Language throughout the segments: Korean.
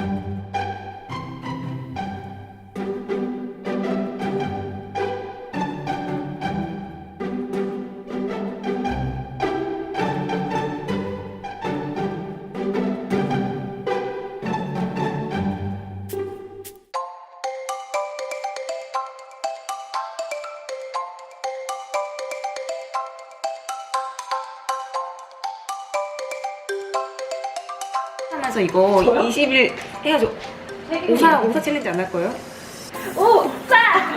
Música 하면서 이거 20일 해가지고 오사 오사 챌린지 안 할 거예요? 오! 짜!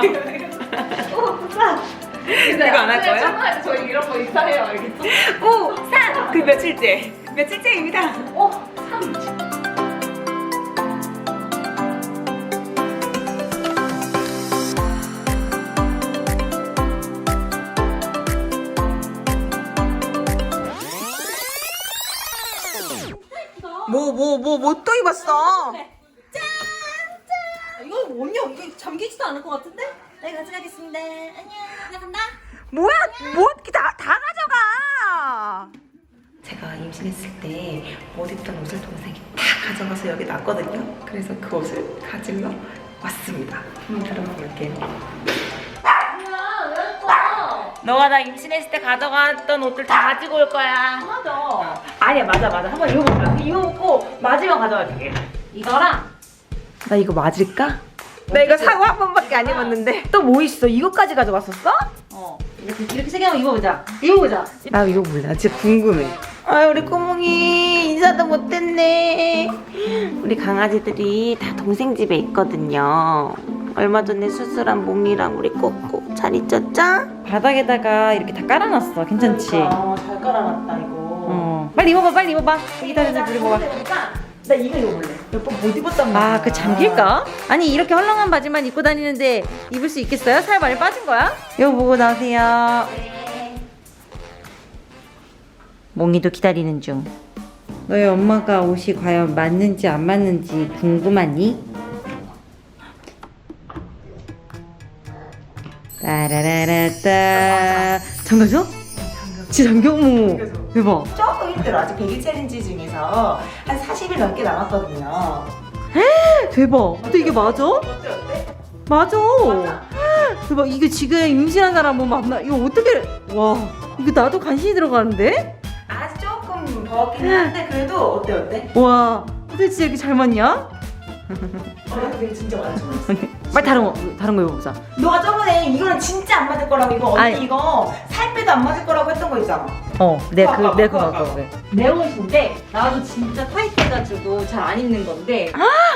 오! 짜! 이거 안할 거예요? 저희 이런 거 이사해요 알겠죠? 오! 3! 그 며칠째 며칠째입니다 오! 3! 뭐 뭐 뭐 뭐 또 입었어? 이거 뭐냐? 이거 잠기지도 않을 것 같은데? 네, 가져가겠습니다. 안녕. 나 간다. 뭐야 뭐 다, 다 가져가 제가 임신했을 때 못 입던 옷을 동생이 다 가져가서 여기 놨거든요 그래서 그 옷을 가지러 왔습니다 한번 들어가 볼게요 너가 나 임신했을 때 가져갔던 옷들 다 가지고 올 거야. 맞아. 아니야 맞아 맞아. 한번 입어볼까? 입어보고 맞으면 가져갈게. 이거랑 나 이거 맞을까? 나 이거 사고 한 번밖에 안 입었는데. 또 뭐 있어? 이거까지 가져갔었어? 어 이렇게 이렇게 세개 한번 입어보자. 입어보자. 나 이거 몰라. 진짜 궁금해. 아 우리 꼬몽이 인사도 못했네. 우리 강아지들이 다 동생 집에 있거든요 얼마 전에 수술한 몽이랑 우리 꼬꼬 잘 있었죠? 바닥에다가 이렇게 다 깔아놨어. 괜찮지? 그러니까, 잘 깔아놨다 이거 어. 빨리 입어봐, 빨리 입어봐. 기다려서 우리 먹어. 나 이거 입어볼래 몇번 못 입었단 말이야 아, 그 잠길까? 아니 이렇게 헐렁한 바지만 입고 다니는데 입을 수 있겠어요? 살 많이 빠진 거야? 이거 보고 나오세요. 몽이도 기다리는 중. 너희 엄마가 옷이 과연 맞는지 안 맞는지 궁금하니? 따라라라따 잠가죠? 진짜 잠겨? 어머 대박 조금 힘들어 아직 100일 챌린지 중에서 한 40일 넘게 남았거든요 대박 근데 이게 맞아? 어때 어때? 맞아. 대박 이게 지금 임신한 사람 뭐 만나 이거 어떻게 와 이거 나도 간신히 들어가는데? 아직 조금 버겁긴 한데 그래도 어때 어때? 와 어떻게 진짜 이렇게 잘 맞냐? 어, 되게 진짜 많이 좋았어 빨리 다른 거 다른 거 입어보자. 너가 저번에 이거는 진짜 안 맞을 거라고 이거 언니 아니. 이거 살 빼도 안 맞을 거라고 했던 거 있잖아 어, 내 아까, 그내 아까, 그거 아까. 아까 그래. 내 옷인데 나도 진짜 타이트해가지고 잘 안 입는 건데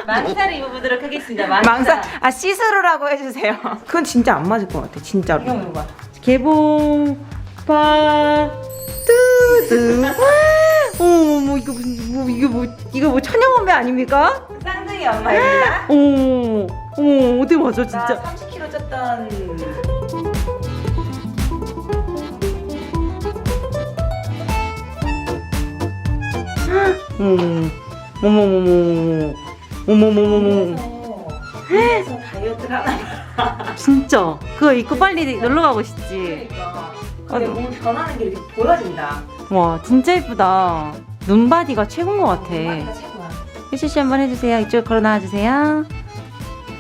망사를 입어보도록 하겠습니다 망사, 망사 아 시스루라고 해주세요 그건 진짜 안 맞을 것 같아 진짜로 이거 입어봐 개봉 파 뚜두. 어머 이거 무슨 뭐 이거 뭐 이거 뭐 천연원배 아닙니까? 쌍둥이 엄마입니다 어머 어머 어디 맞아 나 진짜. 30kg 쪘던 어머 어머 어머 어머 어머 어머 어머 그래서 다이어트를 하나 진짜 그거 입고 빨리 놀러 가고 싶지. 그러니까 근데 몸 변하는 게 이렇게 보여진다 와 진짜 예쁘다. 눈 바디가 최고인 것 같아. 엄마가 최고야 혜시 씨 한번 해주세요. 이쪽 걸어 나와주세요.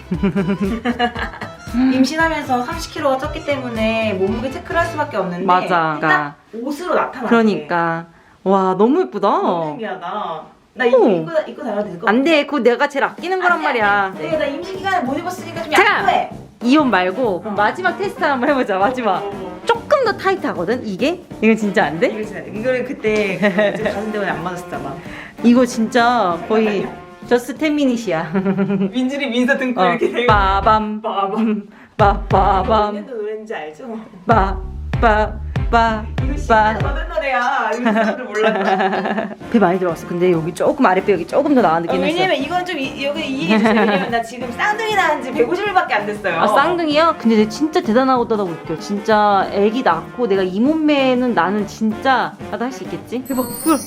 임신하면서 30kg가 쪘기 때문에 몸무게 체크를 할 수밖에 없는데 맞아. 딱 옷으로 나타나 그러니까 와 너무 예쁘다. 너무 신기하다 나 이거 어. 입고, 입고 다녀도 될것 같아 안 돼. 그거 내가 제일 아끼는 거란 말이야. 내가 나 임신 기간에 못 입었으니까 좀 잠깐! 양보해 이옷 말고 그럼 마지막 테스트 한번 해보자. 마지막. 조금 더 타이트하거든. 이게? 이건 진짜 안 돼? 이거 진짜 이거는 그때 그 가슴 때문에 안 맞았었잖아 이거 진짜 거의 저스트 10미닛이야. 민준이 민서 등골 어, 이렇게 되고 빠밤 빠밤. 빠빠밤 언니도 노래인지 알죠? 빠빠빠 이거 진짜 노래야 이거 사람들 몰라 배 많이 들어갔어. 근데 여기 조금 아랫배 여기 조금 더 나은 어, 했어. 왜냐면 이건 좀 이, 여기 이해해주세요 왜냐면 나 지금 쌍둥이 낳은 지 150일밖에 안 됐어요 아 쌍둥이요? 근데 진짜 대단하다고 느껴. 진짜 애기 낳고 내가 이 몸매는 나는 진짜 나도 할 수 있겠지? 대박. 헐.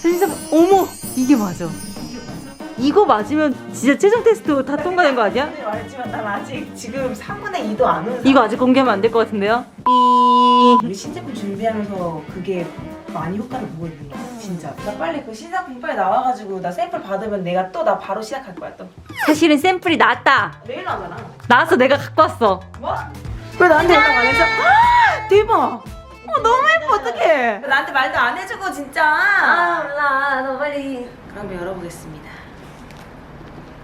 진짜 어머 이게 맞아. 이거 맞으면 진짜 최종 테스트 다 통과된 거 아니야? 오늘 말했지만 난 아직 지금 3분의 2도 안 오는 이거 아직 공개하면 안 될 것 같은데요? 삐. 우리 신제품 준비하면서 그게 많이 효과를 보고 있는 거야 진짜 나 빨리 그 신상품 빨리 나와가지고 나 샘플 받으면 내가 또 나 바로 시작할 거야 또 사실은 샘플이 나왔다. 내일 나잖아 나와서 내가 갖고 왔어. 뭐? 왜 나한테 연락 안 했어? 아, 대박 어 너무 예뻐 어떡해 나한테 말도 안 해주고 진짜 아 몰라 너 빨리 그럼 열어보겠습니다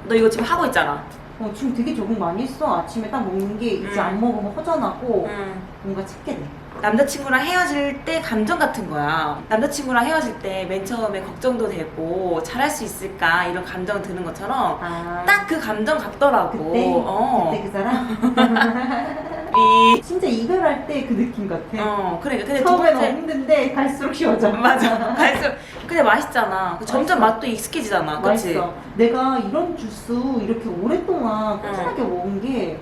너 이거 지금 하고 있잖아 어, 지금 되게 적응 많이 했어. 아침에 딱 먹는 게 이제 음. 안 먹으면 허전하고 응. 뭔가 찾게 돼. 남자친구랑 헤어질 때 감정 같은 거야. 남자친구랑 헤어질 때 맨 처음에 걱정도 되고 잘할 수 있을까 이런 감정 드는 것처럼 아. 딱 그 감정 같더라고. 그때? 어. 그때 그 사람? 우리 진짜 이별할 때 그 느낌 같아. 어 그래 근데 두 처음에는 번째 없는데 갈수록 쉬워져. 맞아. 갈수록 근데 맛있잖아. 그 점점 맛있어. 맛도 익숙해지잖아. 그렇지? 맛있어. 내가 이런 주스 이렇게 오랫동안 꾸준하게 먹은 게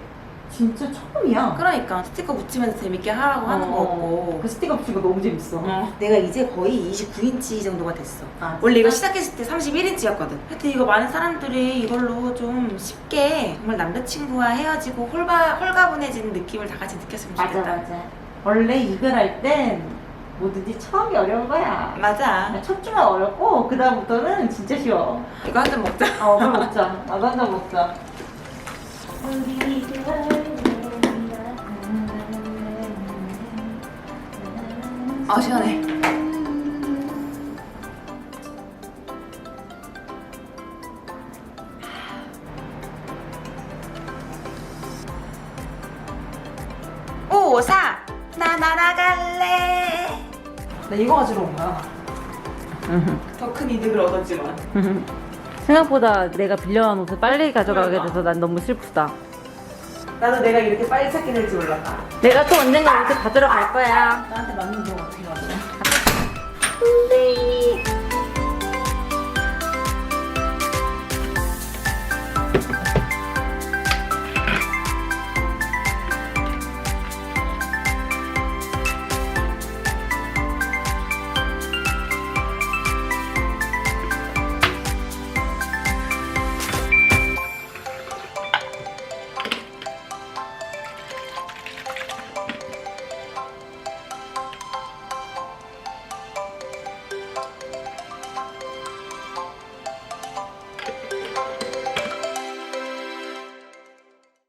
진짜 처음이야. 그러니까 스티커 붙이면서 재밌게 하라고 하는 어, 거고. 그 스티커 붙이고 너무 재밌어. 어. 내가 이제 거의 29인치 정도가 됐어. 아, 원래 이거? 시작했을 때 31인치였거든. 하여튼 이거 많은 사람들이 이걸로 좀 쉽게 정말 남자친구와 헤어지고 홀가, 홀가분해지는 느낌을 다 같이 느꼈으면 맞아 좋겠다. 맞아. 원래 이별할 땐 뭐든지 처음이 어려운 거야. 맞아. 첫 주만 어렵고 그 다음부터는 진짜 쉬워. 이거 한 잔 먹자. 어, 그럼 먹자. 나도 한잔 먹자. 아 시원해. 오사 나 날아갈래. 나 이거 가지러 온 거야. 더 큰 이득을 얻었지만. 생각보다 내가 빌려온 옷을 빨리 가져가게 돼서 난 너무 슬프다. 나도 내가 이렇게 빨리 찾게 될줄 몰랐다. 내가 또 언젠가 옷을 가지러 갈 거야. 나한테 맞는 거 어떻게 맞아? 네.